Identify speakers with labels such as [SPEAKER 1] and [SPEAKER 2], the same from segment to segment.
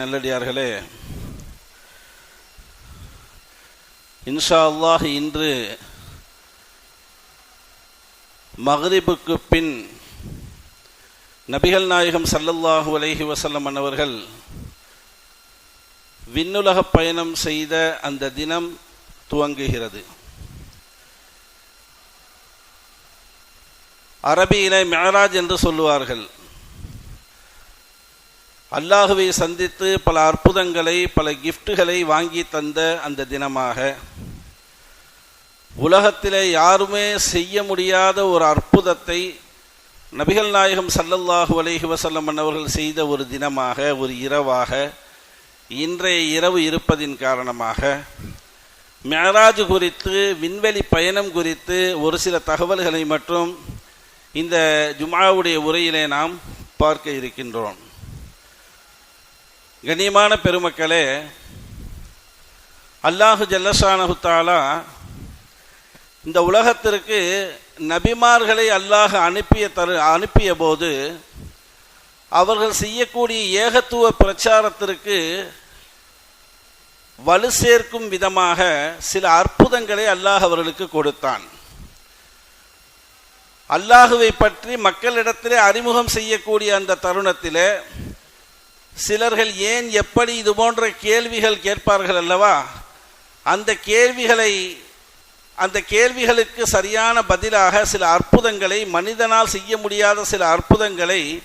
[SPEAKER 1] நல்லடியார்களே இன்ஷா அல்லாஹ் இன்று மகரிபுக்கு பின் நபிகள் நாயகம் சல்லல்லாஹு அலஹி வசல்லம் அன்னவர்கள் விண்ணுலக பயணம் செய்த அந்த தினம் துவங்குகிறது. அரபியிலே மெஹராஜ் என்று சொல்லுவார்கள். அல்லாஹுவை சந்தித்து பல அற்புதங்களை பல கிஃப்ட்டுகளை வாங்கி தந்த அந்த தினமாக உலகத்திலே யாருமே செய்ய முடியாத ஒரு அற்புதத்தை நபிகள் நாயகம் சல்லல்லாஹு அலைஹி வசல்லம் அவர்கள் செய்த ஒரு தினமாக ஒரு இரவாக இன்றைய இரவு இருப்பதின் காரணமாக மேராஜ் குறித்து விண்வெளி பயணம் குறித்து ஒரு சில தகவல்களை மட்டும் இந்த ஜுமாவுடைய உரையிலே நாம் பார்க்க இருக்கின்றோம். கண்ணியமான பெருமக்களே அல்லாஹு ஜல்லஷானஹு தாலா இந்த உலகத்திற்கு நபிமார்களை அல்லாஹ் அனுப்பிய தரு அனுப்பிய போது அவர்கள் செய்யக்கூடிய ஏகத்துவ பிரச்சாரத்திற்கு வலு சேர்க்கும் விதமாக சில அற்புதங்களை அல்லாஹ் அவர்களுக்கு கொடுத்தான். அல்லாஹுவை பற்றி மக்களிடத்திலே அறிமுகம் செய்யக்கூடிய அந்த தருணத்திலே சிலர்கள் ஏன் எப்படி இது போன்ற கேள்விகள் கேட்பார்கள் அல்லவா? அந்த கேள்விகளை அந்த கேள்விகளுக்கு சரியான பதிலாக சில அற்புதங்களை மனிதனால் செய்ய முடியாத சில அற்புதங்களை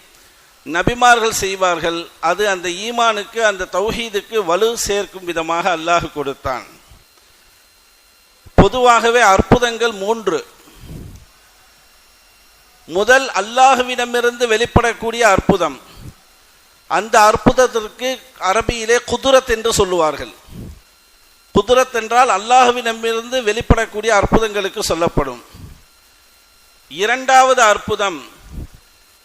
[SPEAKER 1] நபிமார்கள் செய்வார்கள். அது அந்த ஈமானுக்கு அந்த தௌஹீதுக்கு வலு சேர்க்கும் விதமாக அல்லாஹ் கொடுத்தான். பொதுவாகவே அற்புதங்கள் மூன்று. முதல் அல்லாஹுவிடமிருந்து வெளிப்படக்கூடிய அற்புதம். அந்த அற்புதத்திற்கு அரபியிலே குதிரத் என்று சொல்லுவார்கள். குதிரத் என்றால் அல்லாஹுவிடமிருந்து வெளிப்படக்கூடிய அற்புதங்களுக்கு சொல்லப்படும். இரண்டாவது அற்புதம்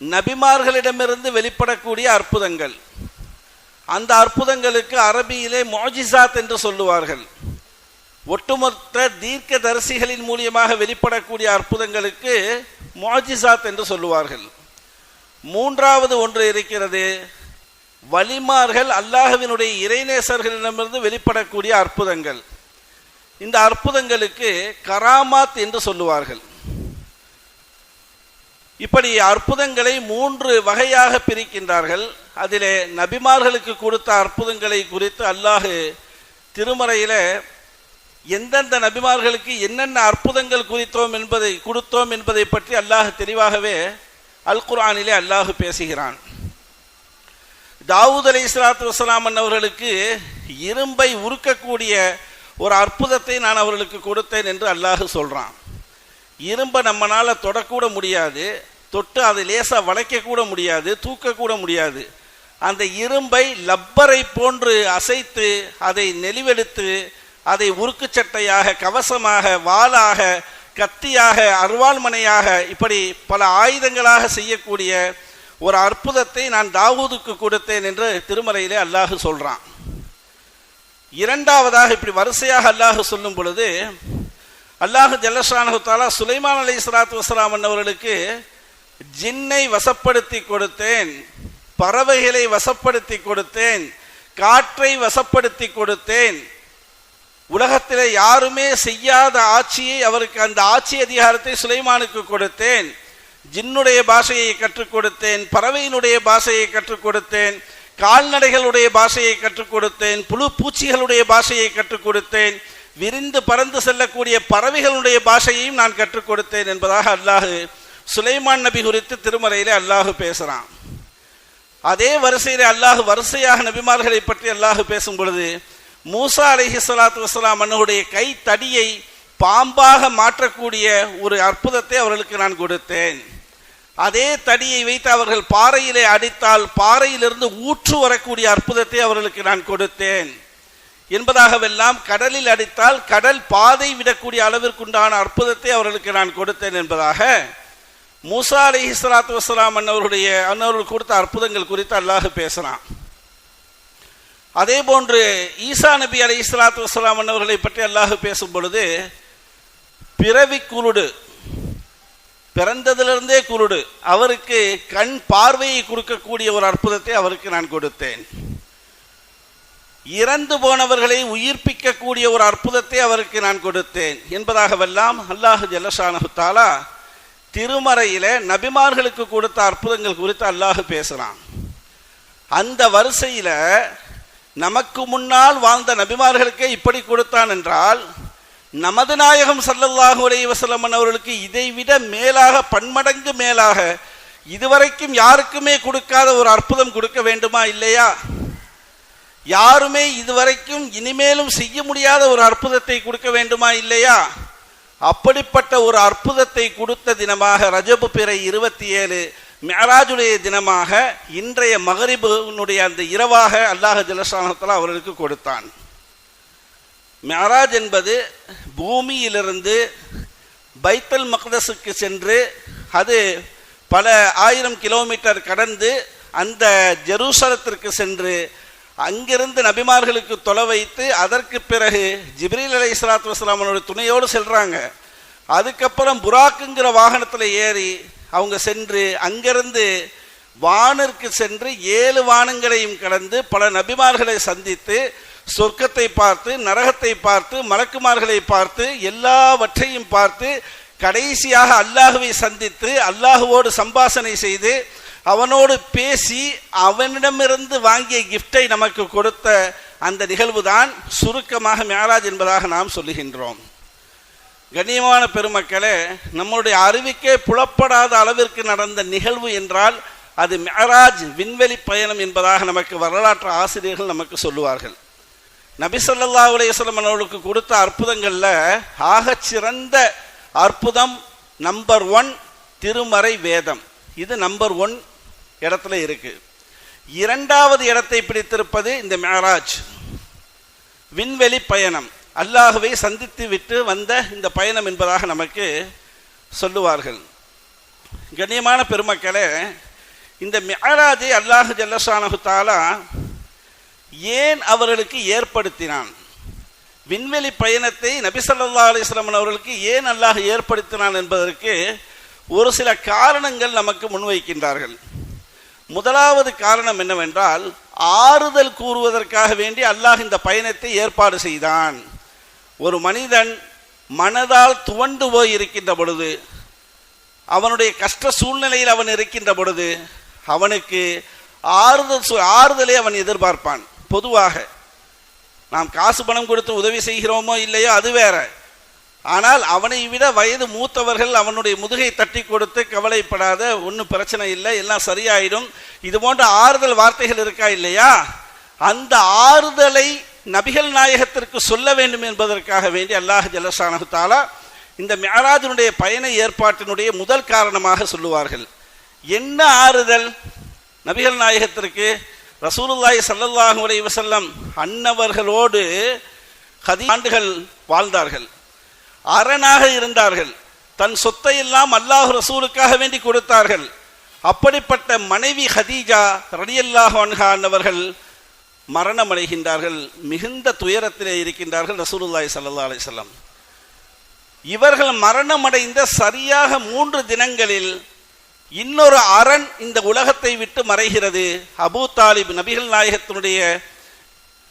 [SPEAKER 1] நபிமார்களிடமிருந்து வெளிப்படக்கூடிய அற்புதங்கள். அந்த அற்புதங்களுக்கு அரபியிலே மோஜிசாத் என்று சொல்லுவார்கள். ஒட்டுமொத்த தீர்க்க தரிசிகளின் மூலியமாக வெளிப்படக்கூடிய அற்புதங்களுக்கு மோஜிசாத் என்று சொல்லுவார்கள். மூன்றாவது ஒன்று இருக்கிறது வலிமார்கள் அல்லாஹுவினுடைய இறைநேசர்களிடமிருந்து வெளிப்படக்கூடிய அற்புதங்கள். இந்த அற்புதங்களுக்கு கராமாத் என்று சொல்லுவார்கள். இப்படி அற்புதங்களை மூன்று வகையாக பிரிக்கின்றார்கள். அதிலே நபிமார்களுக்கு கொடுத்த அற்புதங்களை குறித்து அல்லாஹு திருமறையில எந்தெந்த நபிமார்களுக்கு என்னென்ன அற்புதங்கள் குறித்தோம் என்பதை கொடுத்தோம் என்பதை பற்றி அல்லாஹ் தெளிவாகவே அல் குரானிலே அல்லாஹு பேசுகிறான். தாவூத் அலி இஸ்லாத்து வசலாமன் அவர்களுக்கு இரும்பை உருக்கக்கூடிய ஒரு அற்புதத்தை நான் அவர்களுக்கு கொடுத்தேன் என்று அல்லாஹ் சொல்கிறான் இரும்பை நம்மளால் தொடக்கூட முடியாது தொட்டு அதை லேசாக வளைக்கக்கூட முடியாது தூக்கக்கூட முடியாது. அந்த இரும்பை லப்பரை போன்று அசைத்து அதை நெளிவெடுத்து அதை உருக்கு சட்டையாக கவசமாக வாளாக கத்தியாக அருவாள்மனையாக இப்படி பல ஆயுதங்களாக செய்யக்கூடிய ஒரு அற்புதத்தை நான் தாவூதுக்கு கொடுத்தேன் என்று திருமறையிலே அல்லாஹு சொல்கிறான் இரண்டாவதாக இப்படி வரிசையாக அல்லாஹு சொல்லும் பொழுது அல்லாஹு ஜல்லஷானஹாலா சுலைமான் அலி சலாத்து வசலாம் அவர்களுக்கு ஜின்னை வசப்படுத்தி கொடுத்தேன் பறவைகளை வசப்படுத்தி கொடுத்தேன் காற்றை வசப்படுத்தி கொடுத்தேன். உலகத்தில் யாருமே செய்யாத ஆட்சியை அவருக்கு அந்த ஆட்சி அதிகாரத்தை சுலைமானுக்கு கொடுத்தேன். ஜின்னுடைய பாஷையை கற்றுக் கொடுத்தேன் பறவையினுடைய பாஷையை கற்றுக் கொடுத்தேன் கால்நடைகளுடைய பாஷையை கற்றுக் கொடுத்தேன் புழு பூச்சிகளுடைய பாஷையை கற்றுக் கொடுத்தேன் விரிந்து பறந்து செல்லக்கூடிய பறவைகளுடைய பாஷையையும் நான் கற்றுக் கொடுத்தேன் என்பதாக அல்லாஹு சுலைமான் நபி குறித்து திருமறையிலே அல்லாஹு பேசுகிறான் அதே வரிசையிலே அல்லாஹு வரிசையாக நபிமார்களை பற்றி அல்லாஹு பேசும் பொழுது மூசா அலஹி சலாத்து வசலாம் அன்னுடைய கை தடியை பாம்பாக மாற்றக்கூடிய ஒரு அற்புதத்தை அவர்களுக்கு நான் கொடுத்தேன். அதே தடியை வைத்து அவர்கள் பாறையிலே அடித்தால் பாறையிலிருந்து ஊற்று வரக்கூடிய அற்புதத்தை அவர்களுக்கு நான் கொடுத்தேன். என்பதாகவெல்லாம் கடலில் அடித்தால் கடல் பாதை விடக்கூடிய அளவிற்குண்டான அற்புதத்தை அவர்களுக்கு நான் கொடுத்தேன் என்பதாக மூசா அலி இஸ்லாத்து வசலாம் அன்னவருடைய அன்னவர்கள் கொடுத்த அற்புதங்கள் குறித்து அல்லாஹ் பேசுகிறான் அதே போன்று ஈசா நபி அலி இஸ்லாத்து வசலாம் அன்னவர்களை பற்றி அல்லாஹ் பேசும் பொழுது பிறவி குருடு பிறந்ததிலிருந்தே குருடு. அவருக்கு கண் பார்வையை கொடுக்கக்கூடிய ஒரு அற்புதத்தை அவருக்கு நான் கொடுத்தேன். இறந்து போனவர்களை உயிர்ப்பிக்கக்கூடிய ஒரு அற்புதத்தை அவருக்கு நான் கொடுத்தேன். என்பதாகவெல்லாம் அல்லாஹு ஜல்லஷானஹு தாலா திருமறையில நபிமார்களுக்கு கொடுத்த அற்புதங்கள் குறித்து அல்லாஹு பேசுகிறான் அந்த வரிசையில நமக்கு முன்னால் வாழ்ந்த நபிமார்களுக்கே இப்படி கொடுத்தான் என்றால் நமது நாயகம் சல்லல்லாஹு உடைய வஸல்லம் அவர்களுக்கு இதைவிட மேலாக பன்மடங்கு மேலாக இதுவரைக்கும் யாருக்குமே கொடுக்காத ஒரு அற்புதம் கொடுக்க வேண்டுமா இல்லையா? யாருமே இதுவரைக்கும் இனிமேலும் செய்ய முடியாத ஒரு அற்புதத்தை கொடுக்க வேண்டுமா இல்லையா? அப்படிப்பட்ட ஒரு அற்புதத்தை கொடுத்த தினமாக ரஜபு பிறை இருபத்தி ஏழு மேராஜுடைய தினமாக இன்றைய மகரிபுனுடைய அந்த இரவாக அல்லாஹ் ஜலசானத்தில் அவர்களுக்கு கொடுத்தான். மியராஜ் என்பது பூமியிலிருந்து பைத்தல் மக்தஸுக்கு சென்று அது பல ஆயிரம் கிலோமீட்டர் கடந்து அந்த ஜெருசலத்திற்கு சென்று அங்கிருந்து நபிமார்களுக்கு தொலை வைத்து அதற்கு பிறகு ஜிப்ரீல் அலை இஸ்லாத்து வஸ்லாமனோட துணையோடு செல்கிறாங்க அதுக்கப்புறம் புராக்குங்கிற வாகனத்தில் ஏறி அவங்க சென்று அங்கிருந்து வானிற்கு சென்று ஏழு வானங்களையும் கடந்து பல நபிமார்களை சந்தித்து சொர்க்கத்தை பார்த்து நரகத்தை பார்த்து மலக்குமார்களை பார்த்து எல்லாவற்றையும் பார்த்து கடைசியாக அல்லாஹுவை சந்தித்து அல்லாஹுவோடு சம்பாஷணை செய்து அவனோடு பேசி அவனிடமிருந்து வாங்கிய கிஃப்டை நமக்கு கொடுத்த அந்த நிகழ்வுதான் சுருக்கமாக மேராஜ் என்பதாக நாம் சொல்லுகின்றோம். கண்ணியமான பெருமக்களே நம்முடைய அறிவுக்கே புலப்படாத அளவிற்கு நடந்த நிகழ்வு என்றால் அது மேராஜ் விண்வெளி பயணம் என்பதாக நமக்கு வரலாற்று ஆசிரியர்கள் நமக்கு சொல்லுவார்கள். நபிசல்லா அலையம் அவர்களுக்கு கொடுத்த அற்புதங்களில் ஆக சிறந்த அற்புதம் நம்பர் ஒன் திருமறை வேதம். இது நம்பர் ஒன் இடத்துல இருக்கு. இரண்டாவது இடத்தை பிடித்திருப்பது இந்த மேராஜ். விண்வெளி பயணம். அல்லாஹுவை சந்தித்து விட்டு வந்த இந்த பயணம் என்பதாக நமக்கு சொல்லுவார்கள். கண்ணியமான பெருமக்களே இந்த மேராஜை அல்லாஹு ஜல்லஷானஹு தாலா ஏன் அவர்களுக்கு ஏற்படுத்தினான்? விண்வெளி பயணத்தை நபிசல்லா அலிஸ்லாமன் அவர்களுக்கு ஏன் அல்லாஹ் ஏற்படுத்தினான் என்பதற்கு ஒரு சில காரணங்கள் நமக்கு முன்வைக்கின்றார்கள். முதலாவது காரணம் என்னவென்றால் ஆறுதல் கூறுவதற்காக வேண்டி அல்லாஹ் இந்த பயணத்தை ஏற்பாடு செய்தான். ஒரு மனிதன் மனதால் துவண்டு போய் இருக்கின்ற பொழுது அவனுடைய கஷ்ட சூழ்நிலையில் அவன் இருக்கின்ற பொழுது அவனுக்கு ஆறுதல் சு- ஆறுதலை அவன் எதிர்பார்ப்பான். பொதுவாக நாம் காசு பணம் கொடுத்து உதவி செய்கிறோமோ இல்லையோ அது வேற. ஆனால் அவனை விட வயது மூத்தவர்கள் அவனுடைய முதுகை தட்டி கொடுத்து கவலைப்படாத ஒன்றும் பிரச்சனை இல்லை எல்லாம் சரியாயிடும். இது போன்ற ஆறுதல் வார்த்தைகள் இருக்கா இல்லையா? அந்த ஆறுதலை நபிகள் நாயகத்திற்கு சொல்ல வேண்டும் என்பதற்காக வேண்டி அல்லாஹ் ஜல்லஷானஹு தாலா இந்த மேராஜனுடைய பயண ஏற்பாட்டினுடைய முதல் காரணமாக சொல்லுவார்கள். என்ன ஆறுதல்? நபிகள் நாயகத்திற்கு ரசூலுல்லாய் சல்லல்லாஹு அலை வசல்லம் அன்னவர்களோடு கதி ஆண்டுகள் வாழ்ந்தார்கள். அரணாக இருந்தார்கள். தன் சொத்தை எல்லாம் அல்லாஹ் ரசூலுக்காக வேண்டி கொடுத்தார்கள். அப்படிப்பட்ட மனைவி ஹதீஜா ரலியல்லாஹு அன்ஹா அன்னவர்கள் மரணமடைகின்றார்கள். மிகுந்த துயரத்திலே இருக்கின்றார்கள் ரசூலுல்லாய் ஸல்லல்லாஹு அலைஹி இவர்கள் மரணமடைந்த சரியாக மூன்று தினங்களில் இன்னொரு அரண் இந்த உலகத்தை விட்டு மறைகிறது. அபூ தாலிப் நபிகள் நாயகத்தினுடைய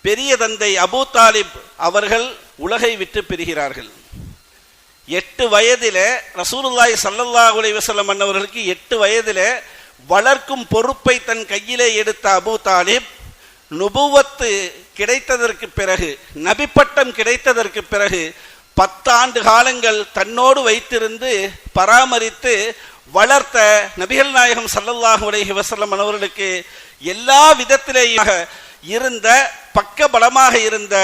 [SPEAKER 1] பெரிய தந்தை அபூ தாலிப் அவர்கள் உலகை விட்டு பிரிகிறார்கள். எட்டு வயதில் ரசூலுல்லாய் ஸல்லல்லாஹு அலைஹி அன்னவர்களுக்கு எட்டு வயதில் வளர்க்கும் பொறுப்பை தன் கையிலே எடுத்த அபூ தாலிப் நுபுவத்து கிடைத்ததற்கு பிறகு நபிப்பட்டம் கிடைத்ததற்கு பிறகு பத்தாண்டு காலங்கள் தன்னோடு வைத்திருந்து பராமரித்து வளர்த்த நபிகள் நாயகம் சல்லல்லாஹு அலைஹி வசல்லம் அவர்களுக்கு எல்லா விதத்திலேயும் இருந்த பக்க பலமாக இருந்த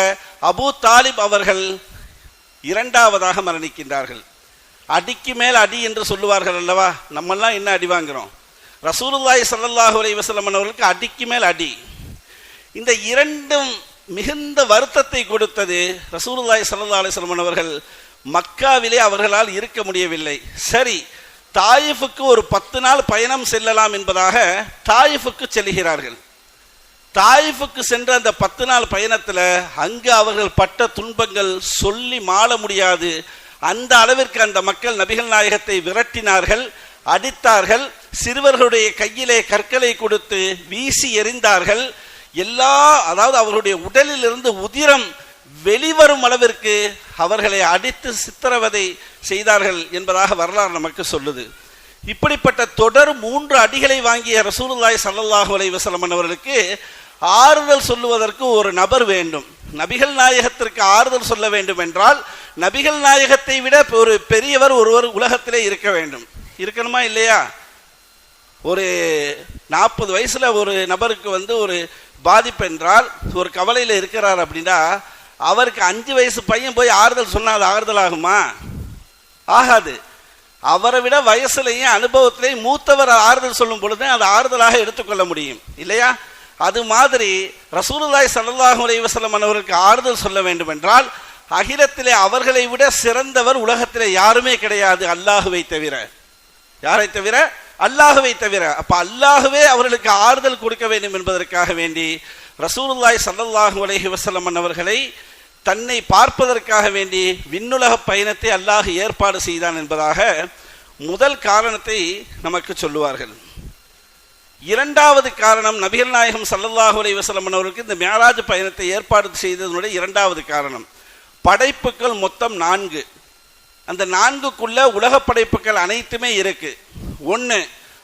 [SPEAKER 1] அபூ தாலிப் அவர்கள் இரண்டாவதாக மரணிக்கின்றார்கள். அடிக்கு மேல் அடி என்று சொல்லுவார்கள் அல்லவா? நம்மெல்லாம் என்ன அடி வாங்குறோம்? ரசூலுல்லாய் ஸல்லல்லாஹு அலைஹி வஸல்லம் அவர்களுக்கு அடிக்கு மேல் அடி. இந்த இரண்டும் மிகுந்த வருத்தத்தை கொடுத்தது ரசூலுல்லாய் சல்லா அலைஹி அவர்கள் மக்காவிலே அவர்களால் இருக்க முடியவில்லை. சரி தாயிஃபுக்கு ஒரு பத்து நாள் பயணம் செல்லலாம் என்பதாக தாயிஃபுக்கு செல்கிறார்கள். தாயிஃபுக்கு சென்ற அந்த பத்து நாள் பயணத்தில் அங்கு அவர்கள் பட்ட துன்பங்கள் சொல்லி மாள முடியாது. அந்த அளவிற்கு அந்த மக்கள் நபிகள் நாயகத்தை விரட்டினார்கள் அடித்தார்கள் சிறுவர்களுடைய கையிலே கற்களை கொடுத்து வீசி எறிந்தார்கள். எல்லா அதாவது அவருடைய உடலில் இருந்து உதிரம் வெளிவரும் அளவிற்கு அவர்களை அடித்து சித்திரவதை செய்தார்கள் என்பதாக வரலாறு நமக்கு சொல்லுது. இப்படிப்பட்ட தொடர் மூன்று அடிகளை வாங்கிய ரசூலுல்லாய் சல்லல்லாஹு அலைஹி அவர்களுக்கு ஆறுதல் சொல்லுவதற்கு ஒரு நபர் வேண்டும். நபிகள் நாயகத்திற்கு ஆறுதல் சொல்ல வேண்டும் என்றால் நபிகள் நாயகத்தை விட ஒரு பெரியவர் ஒருவர் உலகத்திலே இருக்க வேண்டும். இருக்கணுமா இல்லையா? ஒரு நாற்பது வயசுல ஒரு நபருக்கு வந்து ஒரு பாதிப்பு என்றால் ஒரு கவலையில் இருக்கிறார் அப்படின்னா அவருக்கு அஞ்சு வயசு பையன் போய் ஆறுதல் சொன்னால் அது ஆறுதல் ஆகுமா? ஆகாது. அவரை விட வயசுலையும் அனுபவத்திலையும் மூத்தவர் ஆறுதல் சொல்லும் பொழுது அது ஆறுதலாக எடுத்துக்கொள்ள முடியும். இல்லையா? அது மாதிரி ரசூலுல்லாய் சல்லாஹூ அலைஹி அவர்களுக்கு ஆறுதல் சொல்ல வேண்டும் என்றால் அகிலத்திலே அவர்களை விட சிறந்தவர் உலகத்திலே யாருமே கிடையாது அல்லாஹுவை தவிர. யாரை தவிர? அல்லாஹுவை தவிர. அப்ப அல்லாஹுவே அவர்களுக்கு ஆறுதல் கொடுக்க வேண்டும் என்பதற்காக வேண்டி ரசூலுல்லாய் சல்லல்லாஹு அலைஹி வஸல்லம் அவர்களை தன்னை பார்ப்பதற்காக வேண்டி விண்ணுலக பயணத்தை அல்லாஹ் ஏற்பாடு செய்தான் என்பதாக முதல் காரணத்தை நமக்கு சொல்லுவார்கள். இரண்டாவது காரணம் நபிகள் நாயகம் சல்லல்லாஹு அலி வசலம் அவர்களுக்கு இந்த மேராஜ் பயணத்தை ஏற்பாடு செய்ததனுடைய இரண்டாவது காரணம். படைப்புகள் மொத்தம் நான்கு. அந்த நான்குக்குள்ள உலக படைப்புகள் அனைத்துமே இருக்கு. ஒன்று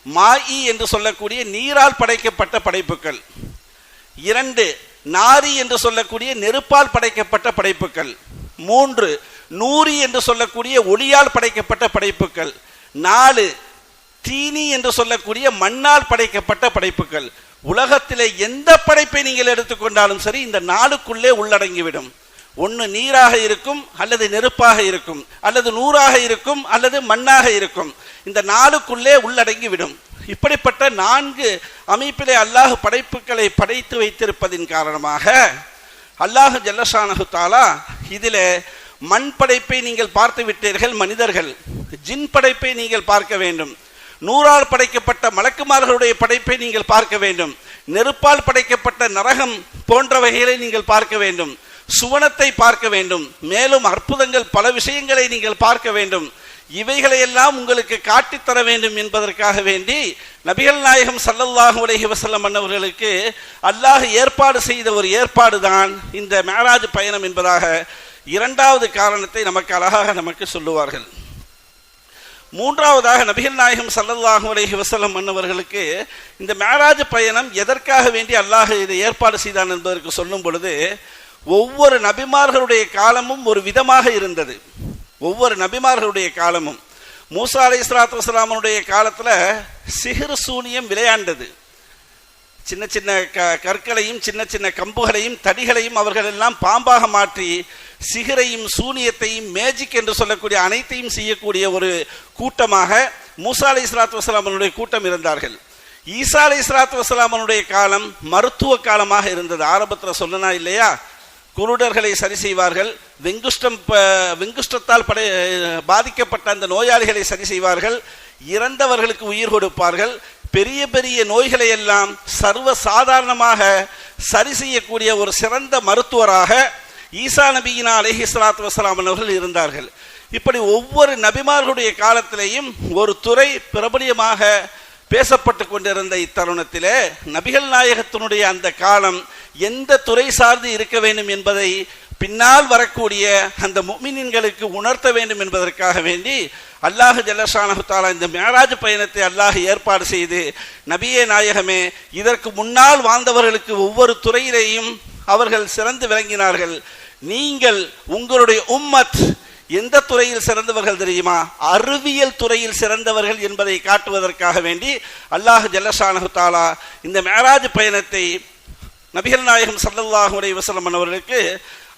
[SPEAKER 1] மாயி என்று சொல்லக்கூடிய நீரால் படைக்கப்பட்ட படைப்புகள். இரண்டு நாரி என்று சொல்லக்கூடிய நெருப்பால் படைக்கப்பட்ட படைப்புகள். மூன்று நூறி என்று சொல்லக்கூடிய ஒளியால் படைக்கப்பட்ட படைப்புகள். நாலு தீனி என்று சொல்லக்கூடிய மண்ணால் படைக்கப்பட்ட படைப்புகள். உலகத்திலே எந்த படைப்பை நீங்கள் எடுத்துக்கொண்டாலும் சரி இந்த நாளுக்குள்ளே உள்ளடங்கிவிடும். ஒன்று நீராக இருக்கும் அல்லது நெருப்பாக இருக்கும் அல்லது நூறாக இருக்கும் அல்லது மண்ணாக இருக்கும். இந்த நாளுக்குள்ளே உள்ளடங்கிவிடும். இப்படிப்பட்ட நான்கு அமைப்பிலே அல்லாஹ் படைப்புகளை படைத்து வைத்திருப்பதின் காரணமாக அல்லாஹ் ஜல்லஷானஹு தாலா இதில் மண் படைப்பை நீங்கள் பார்த்து விட்டீர்கள் மனிதர்கள். ஜின் படைப்பை நீங்கள் பார்க்க வேண்டும். நூறால் படைக்கப்பட்ட மலக்குமார்களுடைய படைப்பை நீங்கள் பார்க்க வேண்டும். நெருப்பால் படைக்கப்பட்ட நரகம் போன்றவைகளை நீங்கள் பார்க்க வேண்டும். சுவனத்தை பார்க்க வேண்டும். மேலும் அற்புதங்கள் பல விஷயங்களை நீங்கள் பார்க்க வேண்டும். இவைகளையெல்லாம் உங்களுக்கு காட்டித்தர வேண்டும் என்பதற்காக வேண்டி நபிகள் நாயகம் சல்லல்லாஹு உலகி வசல்லம் மன்னவர்களுக்கு அல்லாஹ் ஏற்பாடு செய்த ஒரு ஏற்பாடு தான் இந்த மேராஜ் பயணம் என்பதாக இரண்டாவது காரணத்தை நமக்கு அழகாக நமக்கு சொல்லுவார்கள். மூன்றாவதாக நபிகள் நாயகம் சல்லல்லாஹு அலைஹி வஸல்லம் மன்னவர்களுக்கு இந்த மேராஜ் பயணம் எதற்காக வேண்டி அல்லாஹ் இதை ஏற்பாடு செய்தான் என்பதற்கு சொல்லும் பொழுது ஒவ்வொரு நபிமார்களுடைய காலமும் ஒரு விதமாக இருந்தது. ஒவ்வொரு நபிமார்களுடைய காலமும். மூசா அலை இஸ்லாத்து வஸ்லாமனுடைய காலத்தில் சிஹிர் சூனியம் விளையாண்டது. சின்ன சின்ன க கற்களையும் சின்ன சின்ன கம்புகளையும் தடிகளையும் அவர்கள் எல்லாம் பாம்பாக மாற்றி சிகரையும் சூனியத்தையும் மேஜிக் என்று சொல்லக்கூடிய அனைத்தையும் செய்யக்கூடிய ஒரு கூட்டமாக மூசா அலை இஸ்லாத்து வஸ்லாமனுடைய கூட்டம் இருந்தார்கள். ஈசா அலை இஸ்லாத்து வஸ்லாமனுடைய காலம் மருத்துவ காலமாக இருந்தது. ஆரம்பத்தில் சொல்லனா இல்லையா? குருடர்களை சரி செய்வார்கள். வெங்குஷ்டம் வெங்குஷ்டத்தால் படை பாதிக்கப்பட்ட அந்த நோயாளிகளை சரி செய்வார்கள். இறந்தவர்களுக்கு உயிர் கொடுப்பார்கள். பெரிய பெரிய நோய்களை எல்லாம் சர்வ சாதாரணமாக சரி செய்யக்கூடிய ஒரு சிறந்த மருத்துவராக ஈசா நபியினா அலஹி சலாத்து வசலாம் அவர்கள் இருந்தார்கள். இப்படி ஒவ்வொரு நபிமார்களுடைய காலத்திலேயும் ஒரு துறை பிரபலியமாக பேசப்பட்டு கொண்டிருந்த இத்தருணத்திலே நபிகள் நாயகத்தினுடைய அந்த காலம் எந்த துறை சார்ந்து இருக்க வேண்டும் என்பதை பின்னால் வரக்கூடிய அந்த முமினின்களுக்கு உணர்த்த வேண்டும் என்பதற்காக வேண்டி அல்லாஹ் ஜல்லஷானு இந்த மேராஜ் பயணத்தை அல்லாஹ் ஏற்பாடு செய்து நபியே நாயகமே இதற்கு முன்னால் வாழ்ந்தவர்களுக்கு ஒவ்வொரு துறையிலேயும் அவர்கள் சிறந்து விளங்கினார்கள். நீங்கள் உங்களுடைய உம்மத் எந்த துறையில் சிறந்தவர்கள் தெரியுமா? அறிவியல் துறையில் சிறந்தவர்கள் என்பதை காட்டுவதற்காக வேண்டி அல்லாஹ் ஜல்லஷானு தாலா இந்த மேராஜ் பயணத்தை நபிகள் நாயகம் சல்லல்லாஹு உடைய வஸல்லம் அவர்களுக்கு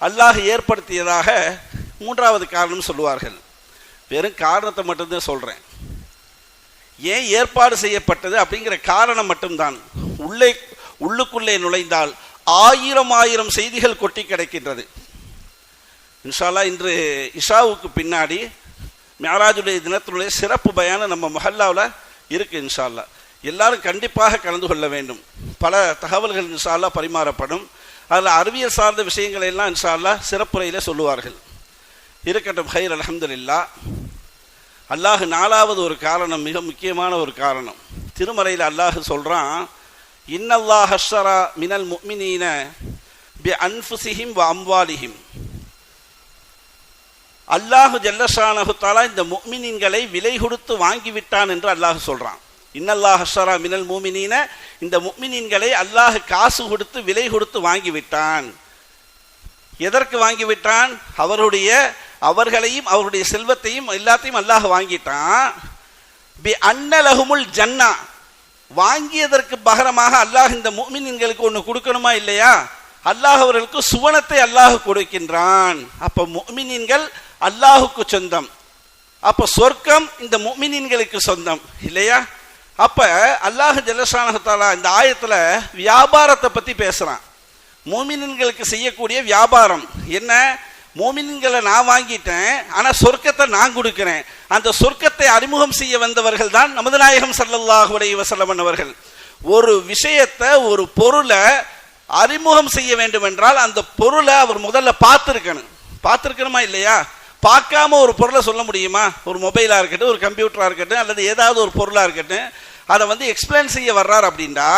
[SPEAKER 1] அல்லாஹ் ஏற்படுத்தியதாக மூன்றாவது காரணம் சொல்லுவார்கள். வெறும் காரணத்தை மட்டும்தான் சொல்கிறேன் ஏன் ஏற்பாடு செய்யப்பட்டது அப்படிங்கிற காரணம் மட்டும்தான். உள்ளே உள்ளுக்குள்ளே நுழைந்தால் ஆயிரம் ஆயிரம் செய்திகள் கொட்டி கிடைக்கின்றது. இன்ஷால்லா இன்று இஷாவுக்கு பின்னாடி மேராஜுடைய தினத்தினுடைய சிறப்பு பயானம் நம்ம மொஹல்லாவில் இருக்கு இன்ஷால்லா எல்லாரும் கண்டிப்பாக கலந்து கொள்ள வேண்டும். பல தகவல்கள் இன்ஷால்லா பரிமாறப்படும். அதில் அறிவியல் சார்ந்த விஷயங்களை எல்லாம் இன்ஷால்லா சிறப்புரையில் சொல்லுவார்கள். இருக்கட்டும் ஹைர் அலமதுல்லா அல்லாஹ் நாலாவது ஒரு காரணம் மிக முக்கியமான ஒரு காரணம். திருமறையில் அல்லாஹ் சொல்கிறான் இன்னல்லாஹ் ஹஷரா மினல் முக்மினீன பி அன்ஃபுசிஹிம் வ அம்வாலிஹிம். அல்லாஹு ஜல்லஷானஹு இந்த முக்மினின்களை விலை கொடுத்து வாங்கிவிட்டான் என்று அல்லாஹ் சொல்கிறான் இன்னல்லாஹ் ஹஷரா மினல் மூமினீன இந்த முக்மினின்களை அல்லாஹ் காசு கொடுத்து விலை கொடுத்து வாங்கிவிட்டான். எதற்கு வாங்கிவிட்டான்? அவருடைய அவர்களையும் அவருடைய செல்வத்தையும் எல்லாத்தையும் அல்லாஹ் வாங்கிட்டான். பி அன்னலகுமுல் ஜன்னா வாங்கியதற்கு பகரமாக அல்லாஹ் இந்த முக்மினின்களுக்கு ஒன்று கொடுக்கணுமா இல்லையா? அல்லாஹ் அவர்களுக்கு சுவனத்தை அல்லாஹ் கொடுக்கின்றான். அப்போ முக்மினின்கள் அல்லாஹுக்கு சொந்தம். அப்ப சொர்க்கம் இந்த முஃமினின்களுக்கு சொந்தம். இல்லையா? அப்ப அல்லாஹ் ஜலசானகத்தாலா இந்த ஆயத்துல வியாபாரத்தை பத்தி பேசுறான். மோமினின்களுக்கு செய்யக்கூடிய வியாபாரம். என்ன? மோமின்களை நான் வாங்கிட்டேன் ஆனா சொர்க்கத்தை நான் கொடுக்கிறேன். அந்த சொர்க்கத்தை அறிமுகம் செய்ய வந்தவர்கள் தான் நமது நாயகம் சல்லல்லாஹு அலைஹி வஸல்லம் அவர்கள். ஒரு விஷயத்தை ஒரு பொருளை அறிமுகம் செய்ய வேண்டும் என்றால் அந்த பொருளை அவர் முதல்ல பார்த்துருக்கணும். பார்த்துருக்கணுமா இல்லையா? பார்க்காம ஒரு பொருளை சொல்ல முடியுமா? ஒரு மொபைலாக இருக்கட்டும் ஒரு கம்ப்யூட்டராக இருக்கட்டும் அல்லது ஏதாவது ஒரு பொருளாக இருக்கட்டும் அதை வந்து எக்ஸ்பிளைன் செய்ய வர்றார் அப்படின்னா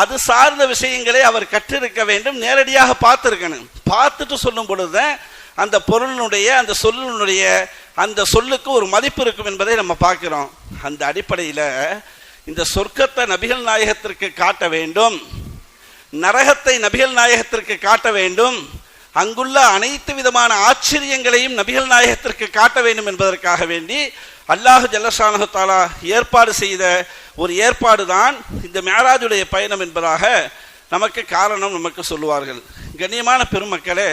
[SPEAKER 1] அது சார்ந்த விஷயங்களை அவர் கற்றிருக்க வேண்டும் நேரடியாக பார்த்துருக்கணும். பார்த்துட்டு சொல்லும் பொழுது அந்த பொருளினுடைய அந்த சொல்லினுடைய அந்த சொல்லுக்கு ஒரு மதிப்பு இருக்கும் என்பதை நம்ம பார்க்கிறோம். அந்த அடிப்படையில் இந்த சொர்க்கத்தை நபிகள் நாயகத்திற்கு காட்ட வேண்டும் நரகத்தை நபிகள் நாயகத்திற்கு காட்ட வேண்டும் அங்குள்ள அனைத்து விதமான ஆச்சரியங்களையும் நபிகள் நாயகத்திற்கு காட்ட வேண்டும் என்பதற்காக வேண்டி அல்லாஹு ஜல்லஷானு தாலா ஏற்பாடு செய்த ஒரு ஏற்பாடு தான் இந்த மேராஜுடைய பயணம் என்பதாக நமக்கு காரணம் நமக்கு சொல்லுவார்கள். கண்ணியமான பெருமக்களே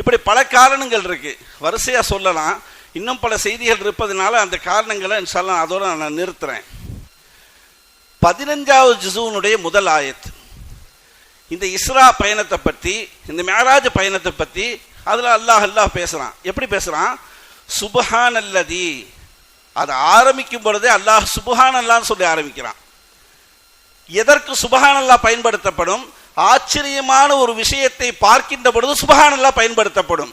[SPEAKER 1] இப்படி பல காரணங்கள் இருக்கு. வரிசையாக சொல்லலாம். இன்னும் பல செய்திகள் இருப்பதனால அந்த காரணங்களை சொல்லலாம் அதோடு நான் நிறுத்துறேன். பதினஞ்சாவது ஜிசுவனுடைய முதல் ஆயத். இந்த இஸ்ரா பயணத்தை பற்றி இந்த மேராஜ் பயணத்தை பற்றி அதில் அல்லாஹ் அல்லாஹ் பேசுகிறான் எப்படி பேசுகிறான் சுபஹான் அல்லதி அதை ஆரம்பிக்கும் பொழுதே அல்லாஹ் சுபஹான் அல்லான்னு சொல்லி ஆரம்பிக்கிறான். எதற்கு சுபஹான் அல்லாஹ் பயன்படுத்தப்படும்? ஆச்சரியமான ஒரு விஷயத்தை பார்க்கின்ற பொழுது சுபஹான் அல்லாஹ் பயன்படுத்தப்படும்.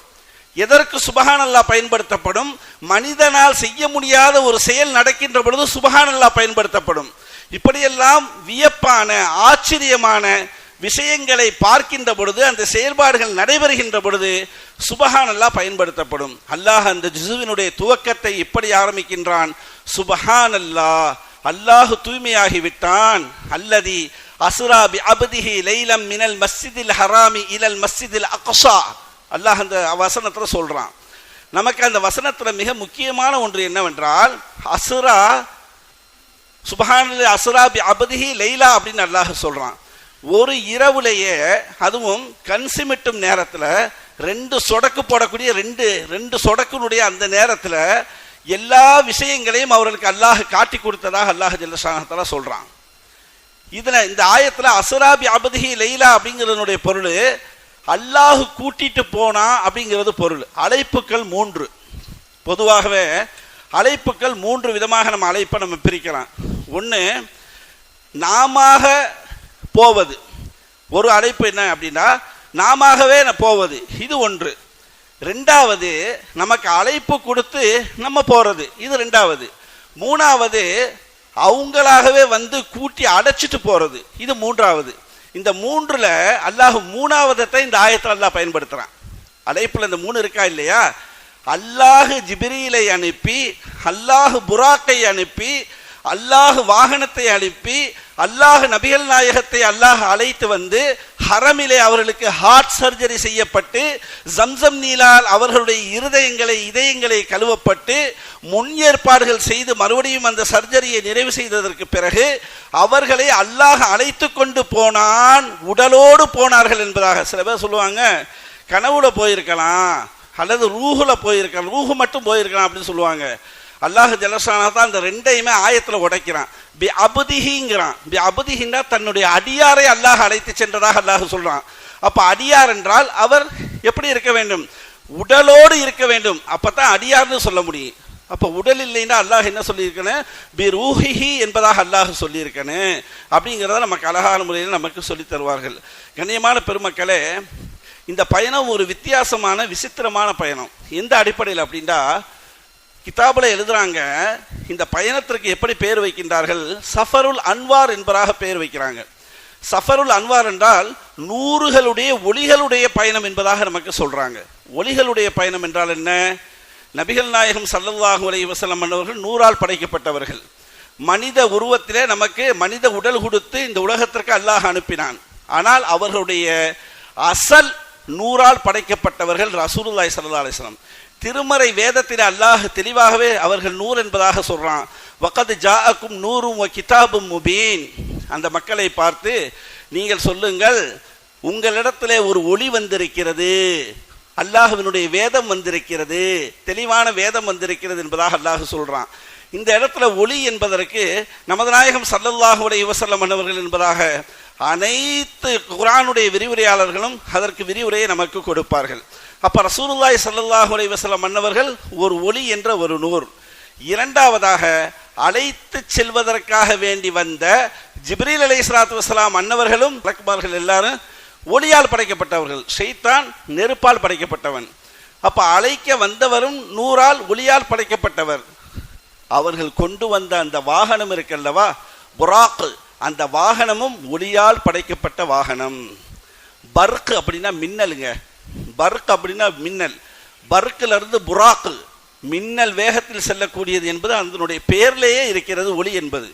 [SPEAKER 1] எதற்கு சுபஹான் அல்லாஹ் பயன்படுத்தப்படும்? மனிதனால் செய்ய முடியாத ஒரு செயல் நடக்கின்ற பொழுது சுபஹான் அல்லாஹ் பயன்படுத்தப்படும். இப்படியெல்லாம் வியப்பான ஆச்சரியமான விஷயங்களை பார்க்கின்ற பொழுது அந்த செயல்பாடுகள் நடைபெறுகின்ற பொழுது சுபஹான் அல்லாஹ் பயன்படுத்தப்படும். அல்லாஹ் அந்த ஜிசுவினுடைய துவக்கத்தை இப்படி ஆரம்பிக்கின்றான். சுபஹான் அல்லாஹ் அல்லாஹு தூய்மையாகி விட்டான் அல்லதி அசுரா பி அபதிஹி லைலம் மினல் மஸ்ஜிதில் ஹராமி இலல் மஸ்ஜிதில் அக்ஸா. அல்லாஹ் அந்த வசனத்தில் சொல்றான். நமக்கு அந்த வசனத்தில் மிக முக்கியமான ஒன்று என்னவென்றால் அசுரா சுபஹான் அசுரா பி அபதிஹி லைலா அப்படின்னு அல்லாஹ் சொல்றான். ஒரு இரவுலேயே அதுவும் கண் சிமிட்டும் நேரத்தில் ரெண்டு சொடக்கு போடக்கூடிய ரெண்டு ரெண்டு சொடக்குனுடைய அந்த நேரத்தில் எல்லா விஷயங்களையும் அவர்களுக்கு அல்லாஹ் காட்டி கொடுத்ததாக அல்லாஹ் ஜல்லஷானத்தால சொல்கிறான் இதில் இந்த ஆயத்தில் அசுராபி அபதிஹி லைலா அப்படிங்கிறதுனுடைய பொருள் அல்லாஹ் கூட்டிட்டு போனா அப்படிங்கிறது பொருள். அழைப்புகள் மூன்று. பொதுவாகவே அழைப்புகள் மூன்று விதமாக நம்ம அழைப்பை நம்ம பிரிக்கலாம். ஒன்று நாம போவது. ஒரு அழைப்பு என்ன அப்படின்னா நாமவே போவது. இது ஒன்று. ரெண்டாவது நமக்கு அழைப்பு கொடுத்து நம்ம போகிறது இது ரெண்டாவது. மூணாவது அவங்களாகவே வந்து கூட்டி அடைச்சிட்டு போகிறது இது மூன்றாவது. இந்த மூன்றில் அல்லாஹ் மூணாவதத்தை இந்த ஆயத்தில் அல்லாஹ் பயன்படுத்துகிறான் அழைப்பில் இந்த மூணு இருக்கா இல்லையா? அல்லாஹு ஜிபிரியிலை அனுப்பி அல்லாஹு புராக்கை அனுப்பி அல்லாஹு வாகனத்தை அனுப்பி அல்லாஹ் நபிகள் நாயகத்தை அல்லாஹ் அழைத்து வந்து ஹரமிலே அவர்களுக்கு ஹார்ட் சர்ஜரி செய்யப்பட்டு ஜம்சம் நீலால் அவர்களுடைய இருதயங்களை இதயங்களை கழுவப்பட்டு முன் ஏற்பாடுகள் செய்து மறுபடியும் அந்த சர்ஜரியை நிறைவு செய்ததற்கு பிறகு அவர்களை அல்லாஹ் அழைத்து கொண்டு போனான் உடலோடு போனார்கள் என்பதாக சில பேர் சொல்லுவாங்க. கனவுல போயிருக்கலாம் அல்லது ரூஹுல போயிருக்கலாம் ரூஹு மட்டும் போயிருக்கலாம் அப்படின்னு சொல்லுவாங்க. அல்லாஹ் ஜலசானா தான் அந்த ரெண்டையுமே ஆயத்தில் உடைக்கிறான். பி அபுதிஹிங்கிறான். பி அபுதிஹின்னா தன்னுடைய அடியாரை அல்லாஹ் அழைத்து சென்றதாக அல்லாஹ் சொல்கிறான் அப்போ அடியார் என்றால் அவர் எப்படி இருக்க வேண்டும்? உடலோடு இருக்க வேண்டும். அப்போ தான் அடியார்னு சொல்ல முடியும். அப்போ உடல் இல்லைன்னா அல்லாஹ் என்ன சொல்லியிருக்கணும் பி ரூஹிஹி என்பதாக அல்லாஹ் சொல்லியிருக்கணும் அப்படிங்கிறத நமக்கு அழகான முறையில் நமக்கு சொல்லி தருவார்கள். கண்ணியமான பெருமக்களே இந்த பயணம் ஒரு வித்தியாசமான விசித்திரமான பயணம். எந்த அடிப்படையில் அப்படின்னா கிதாபில் எழுதுறாங்க இந்த பயணத்திற்கு எப்படி பேர் வைக்கின்றார்கள்? சஃபருல் அன்வார் என்பதாக பெயர் வைக்கிறாங்க. சஃபருல் அன்வார் என்றால் நூறுகளுடைய ஒளிகளுடைய பயணம் என்பதாக நமக்கு சொல்றாங்க. ஒளிகளுடைய பயணம் என்றால் என்ன? நபிகள் நாயகம் சல்லல்லாஹு அலி வசலம் அவர்கள் நூறால் படைக்கப்பட்டவர்கள். மனித உருவத்திலே நமக்கு மனித உடல் கொடுத்து இந்த உலகத்திற்கு அல்லாஹ் அனுப்பினான். ஆனால் அவர்களுடைய அசல் நூறால் படைக்கப்பட்டவர்கள் ரசூலுல்லாய் சல்லா அலிஸ்லாம் திருமறை வேதத்தில் அல்லாஹ் தெளிவாகவே அவர்கள் நூறு என்பதாக சொல்றான். வக்கது ஜாஅக்கும் நூறும் கிதாபும் முபீன். அந்த மக்களை பார்த்து நீங்கள் சொல்லுங்கள் உங்களிடத்திலே ஒரு ஒளி வந்திருக்கிறது. அல்லாஹ்வினுடைய வேதம் வந்திருக்கிறது. தெளிவான வேதம் வந்திருக்கிறது என்பதாக அல்லாஹ் சொல்றான். இந்த இடத்துல ஒளி என்பதற்கு நமது நாயகம் சல்லல்லாஹு அலைஹி வஸல்லம் என்பதாக அனைத்து குரானுடைய விரிவுரையாளர்களும் அதற்கு விரிவுரையை நமக்கு கொடுப்பார்கள். அப்போ ரசூலுல்லாய் ஸல்லல்லாஹு அலைஹி மன்னவர்கள் ஒரு ஒளி என்ற ஒரு நூர். இரண்டாவதாக அழைத்து செல்வதற்காக வேண்டி வந்த ஜிப்ரீல் அலை சலாத்து வசலாம் அன்னவர்களும் மலக்குமார்கள் எல்லாரும் ஒளியால் படைக்கப்பட்டவர்கள். ஷெய்தான் நெருப்பால் படைக்கப்பட்டவன். அப்போ அழைக்க வந்தவரும் நூறால் ஒளியால் படைக்கப்பட்டவர். அவர்கள் கொண்டு வந்த அந்த வாகனம் இருக்கல்லவா புராக்கு அந்த வாகனமும் ஒளியால் படைக்கப்பட்ட வாகனம். பர்க் அப்படின்னா மின்னலுங்க. பர்க் அப்படின்னா மின்னல். பர்க்கில் இருந்து புராக்கு. மின்னல் வேகத்தில் செல்லக்கூடியது என்பது அதனுடைய பேர்லேயே இருக்கிறது ஒளி என்பது.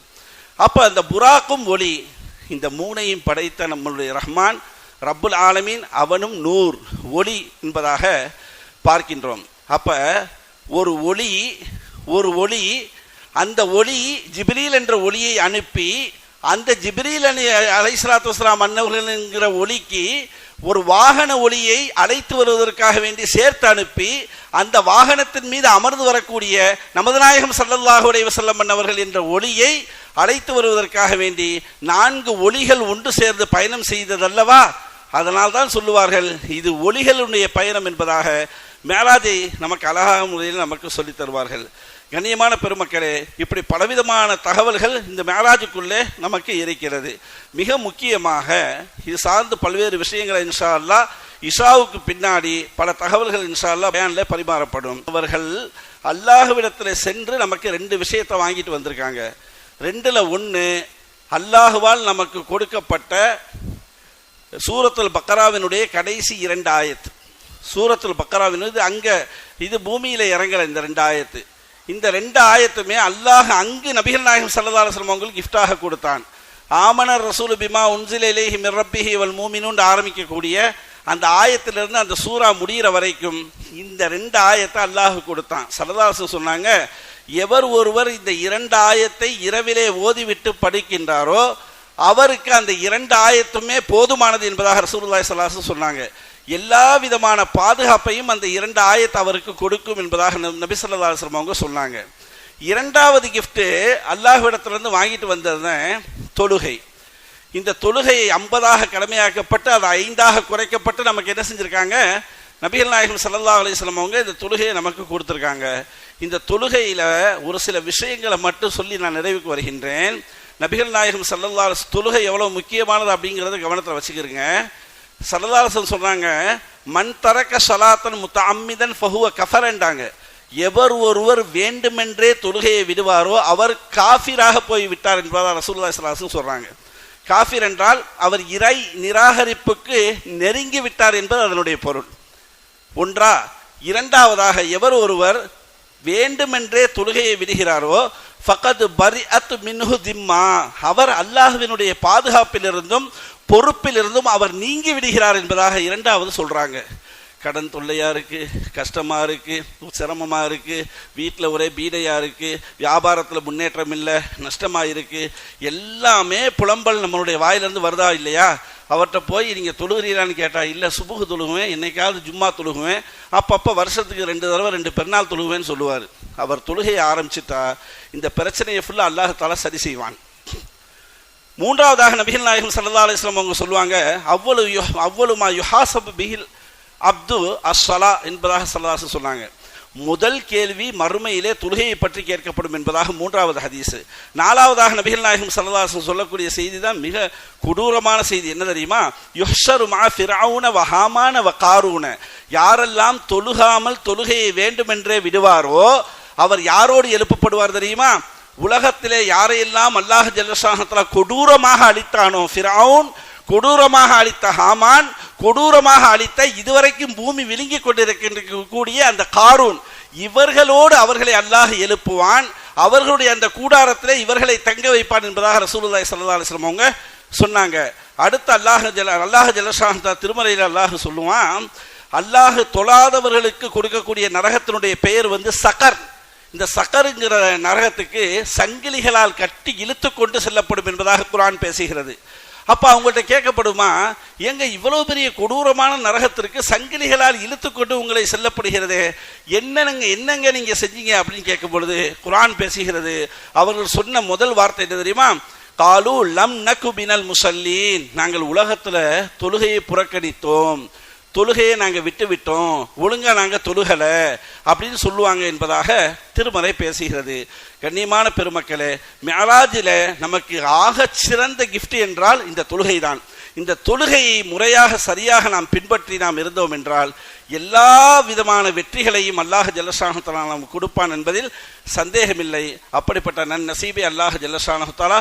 [SPEAKER 1] அப்போ அந்த புராக்கும் ஒளி இந்த மூனையும் படைத்த நம்மளுடைய ரஹ்மான் ரப்புல் ஆலமீன் அவனும் நூர். ஒளி என்பதாக பார்க்கின்றோம். அப்போ ஒரு ஒளி ஒரு ஒளி அந்த ஒளி ஜிப்ரீல் என்ற ஒளியை அனுப்பி அந்த ஜிப்ரீல் அலி அலைசலாத்து வஸ்லாம் அன்னவர்கள் என்கிற ஒளிக்கு ஒரு வாகன ஒளியை அழைத்து வருவதற்காக வேண்டி சேர்த்து அனுப்பி அந்த வாகனத்தின் மீது அமர்ந்து வரக்கூடிய நமது நாயகம் சல்லல்லாஹு அலைஹி வஸல்லம் என்ற ஒளியை அழைத்து வருவதற்காக வேண்டி நான்கு ஒளிகள் ஒன்று சேர்ந்து பயணம் செய்ததல்லவா? அதனால் தான் சொல்லுவார்கள் இது ஒளிகளுடைய பயணம் என்பதாக மேலாதை நமக்கு அழகாக முறையில் நமக்கு சொல்லித் தருவார்கள். கண்ணியமான பெருமக்களே இப்படி பலவிதமான தகவல்கள் இந்த மேராஜுக்குள்ளே நமக்கு இருக்கிறது. மிக முக்கியமாக இது சார்ந்து பல்வேறு விஷயங்களை இன்ஷா அல்லா இஷாவுக்கு பின்னாடி பல தகவல்கள் இன்ஷா அல்லா பரிமாறப்படும். அவர்கள் அல்லாஹுவிடத்தில் சென்று நமக்கு ரெண்டு விஷயத்தை வாங்கிட்டு வந்திருக்காங்க. ரெண்டுல ஒன்று அல்லாஹுவால் நமக்கு கொடுக்கப்பட்ட சூரத்துல் பக்கராவினுடைய கடைசி இரண்டு ஆயத்து. சூரத்துல் பக்கராவின் இது அங்கே இது பூமியில் இறங்கலை இந்த ரெண்டு ஆயத்து. இந்த ரெண்டு ஆயத்துமே அல்லாஹ் அங்கு நபிகள் நாயகம் சல்லா அலுவலம் அவங்களுக்கு கிஃப்டாக கொடுத்தான். ஆமனர் ரசூல் பிமா உன்சில இலேஹி மிர்ரப்பிஹி வல் மூமினுன்னு ஆரம்பிக்கக்கூடிய அந்த ஆயத்திலிருந்து அந்த சூறா முடிகிற வரைக்கும் இந்த ரெண்டு ஆயத்தை அல்லாஹ் கொடுத்தான். சரதாசன் சொன்னாங்க எவர் ஒருவர் இந்த இரண்டு ஆயத்தை இரவிலே ஓதிவிட்டு படிக்கின்றாரோ அவருக்கு அந்த இரண்டு ஆயத்துமே போதுமானது என்பதாக ரசூல்லாய் சலாசு சொன்னாங்க. எல்லா விதமான பாதுகாப்பையும் அந்த இரண்டு ஆயத்தை அவருக்கு கொடுக்கும் என்பதாக நபி ஸல்லல்லாஹு அவங்க சொன்னாங்க. இரண்டாவது கிஃப்ட்டு அல்லாஹ்விடத்துலேருந்து வாங்கிட்டு வந்தது தொழுகை. இந்த தொழுகையை ஐம்பதாக கடமையாக்கப்பட்டு அது ஐந்தாக குறைக்கப்பட்டு நமக்கு என்ன செஞ்சுருக்காங்க? நபிகள் நாயகம் சல்லா அலைஹி அவங்க இந்த தொழுகையை நமக்கு கொடுத்துருக்காங்க. இந்த தொழுகையில் ஒரு சில விஷயங்களை மட்டும் சொல்லி நான் நிறைவுக்கு வருகின்றேன். நபிகள் நாயகம் சல்லல்லா தொழுகை எவ்வளோ முக்கியமானது அப்படிங்கிறத கவனத்தில் வச்சுக்கிறேங்க சரதாரசன் சொல்றாங்க மண் தரக்க சலாத்தன் முத்த அம்மிதன் ஃபஹுவ கஃபரண்டாங்க எவர் ஒருவர் வேண்டுமென்றே தொழுகையை விடுவாரோ அவர் காஃபிராக போய் விட்டார் என்பதாக ரசூல்லா சலாசன் சொல்றாங்க. காஃபிர் என்றால் அவர் இறை நிராகரிப்புக்கு நெருங்கி விட்டார் என்பது அதனுடைய பொருள். ஒன்றா இரண்டாவதாக எவர் ஒருவர் வேண்டுமென்றே தொழுகையை விடுகிறாரோ ஃபகத் பரி அத் மின்ஹு திம்மா. அவர் அல்லாஹுவினுடைய பாதுகாப்பிலிருந்தும் பொறுப்பிலிருந்தும் அவர் நீங்கி விடுகிறார் என்பதாக இரண்டாவது சொல்றாங்க. கடன் தொல்லையாக இருக்குது கஷ்டமாக இருக்கு சிரமமாக இருக்குது வீட்டில் ஒரே பீடையாக இருக்குது வியாபாரத்தில் முன்னேற்றம் இல்லை நஷ்டமாக இருக்குது எல்லாமே புலம்பல் நம்மளுடைய வாயிலேருந்து வருதா இல்லையா? அவர்கிட்ட போய் நீங்கள் தொழுகிறீரான்னு கேட்டால் இல்லை சுபுகு தொழுகுவேன் என்னைக்காவது ஜும்மா தொழுகுவேன் அப்பப்போ வருஷத்துக்கு ரெண்டு தடவை ரெண்டு பெருநாள் தொழுகுவேன்னு சொல்லுவார். அவர் தொழுகையை ஆரம்பிச்சிட்டா இந்த பிரச்சனையை ஃபுல்லாக அல்லாஹால சரி செய்வான். மூன்றாவதாக நபிகள் நாயகம் சல்லா அலிஸ்லாம் அவங்க சொல்லுவாங்க அவ்வளவு அவ்வளவு மா யுஹாசப் பிகில் அப்து அஸ்ஸலா என்பதாக சல்லாசன் சொன்னாங்க. முதல் கேள்வி மறுமையிலே தொழுகையை பற்றி கேட்கப்படும் என்பதாக மூன்றாவது ஹதீஸ். நாலாவதாக நபிகள் நாயகம் சல்லல்லாஹு சொல்லக்கூடிய செய்தி தான் மிக கொடூரமான செய்தி. என்ன தெரியுமா? யுஹ்ஷருமா ஃபிராவுன வஹாமான வ காரூன. யாரெல்லாம் தொழுகாமல் தொழுகையை வேண்டுமென்றே விடுவாரோ அவர் யாரோடு எழுப்பப்படுவார் தெரியுமா? உலகத்திலே யாரையெல்லாம் அல்லாஹ் ஜல்லஷானத்துல கொடூரமாக அழித்தானோ ஃபிரவுன் கொடூரமாக அழித்த ஹாமான் கொடூரமாக அழித்த இதுவரைக்கும் பூமி விழுங்கி கொண்டிருக்கின்ற கூடிய அந்த காரூன் இவர்களோடு அவர்களை அல்லாஹ் எழுப்புவான். அவர்களுடைய அந்த கூடாரத்தில் இவர்களை தங்க வைப்பான் என்பதாக ரசூலுல்லாய் சல்லா அலைஹி அவங்க சொன்னாங்க. அடுத்து அல்லாஹ் ஜல அல்லாஹ் ஜலசாந்தா திருமலையில் அல்லாஹ் சொல்லுவான் அல்லாஹ் தொழாதவர்களுக்கு கொடுக்கக்கூடிய நரகத்தினுடைய பெயர் வந்து சகர். இந்த சகருங்கிற நரகத்துக்கு சங்கிலிகளால் கட்டி இழுத்து கொண்டு செல்லப்படும் என்பதாக குரான் பேசுகிறது. அப்ப அவங்கள்ட்ட கேட்கப்படுமா எங்க இவ்வளவு பெரிய கொடூரமான நரகத்திற்கு சங்கிலிகளால் இழுத்து கொண்டு உங்களை செல்லப்படுகிறது? என்னங்க என்னங்க நீங்க செஞ்சீங்க? அப்படின்னு கேட்கும் பொழுது குரான் பேசுகிறது. அவர்கள் சொன்ன முதல் வார்த்தை என்ன தெரியுமா? காலு லம் நக்கு பினல் முசல்லீன். நாங்கள் உலகத்துல தொழுகையை புறக்கணித்தோம். தொழுகையை நாங்கள் விட்டு விட்டோம் ஒழுங்காக நாங்கள் தொழுகலை அப்படின்னு சொல்லுவாங்க என்பதாக திருமறை பேசுகிறது. கண்ணியமான பெருமக்களே மேலாஜில் நமக்கு ஆக சிறந்த கிஃப்ட் என்றால் இந்த தொழுகை தான் இந்த தொழுகையை முறையாக சரியாக நாம் பின்பற்றி நாம் இருந்தோம் என்றால் எல்லா விதமான வெற்றிகளையும் அல்லாஹ் ஜல்லஷானத்தாலா நமக்கு கொடுப்பான் என்பதில் சந்தேகமில்லை. அப்படிப்பட்ட நன் நசீபை அல்லாஹ் ஜல்லஷானத்தாலா